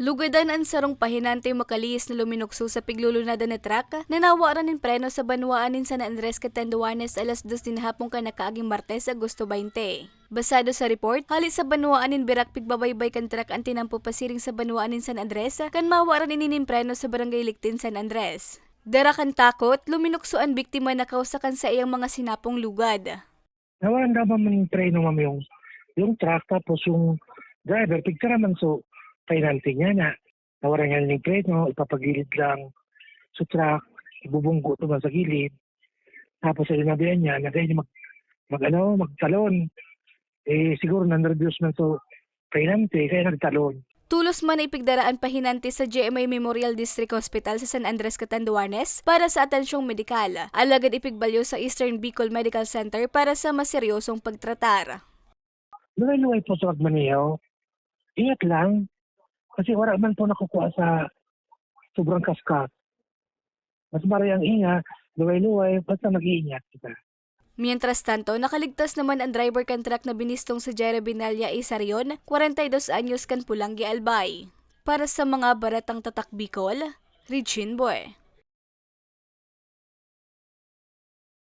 Lugadan ang sarong pahinante makalihis na luminukso sa piglulunada na truck na nawaran ng preno sa banwaan ng San Andres Catanduanes alas 2 din hapong ka nakaaging Martes, Agosto 20. Basado sa report, halis sa banwaan ng Birak pigbabaybay kan truck ang tinampo pasiring sa banwaan ng San Andres kan mawaran inin preno sa barangay Liktin, San Andres. Dara kan takot, luminukso ang biktima na kausakan sa iyang mga sinapong lugad. Nawalan naman man yung treno ma'am yung, yung truck tapos yung driver, pigtara man so financing niya na nawalan niya yung treno, ipapagilid lang sa truck, ibubunggo ito sa gilid. Tapos sa inabihan niya, na ganyan mag, mag ano, magtalon. Eh siguro na-reduce man so finance, kaya nagtalon. Tulos man na ipigdaraan pahinante sa GMA Memorial District Hospital sa San Andres Catanduanes para sa atensyong medikal. Alagad ipigbalyo sa Eastern Bicol Medical Center para sa mas seryosong pagtratar. Luway-luway po sa pagmaneho. Ingat lang. Kasi wala man po nakukuha sa sobrang kaskas. Mas maray ang inga, luway-luway, basta mag-iingat kita. Mientras tanto, nakaligtas naman ang driver kan truck na binistong sa Jere Binalia Isarion, 42 anyos kan Pulanggi Albay. Para sa mga baratang tatak Bicol, Regine Boy.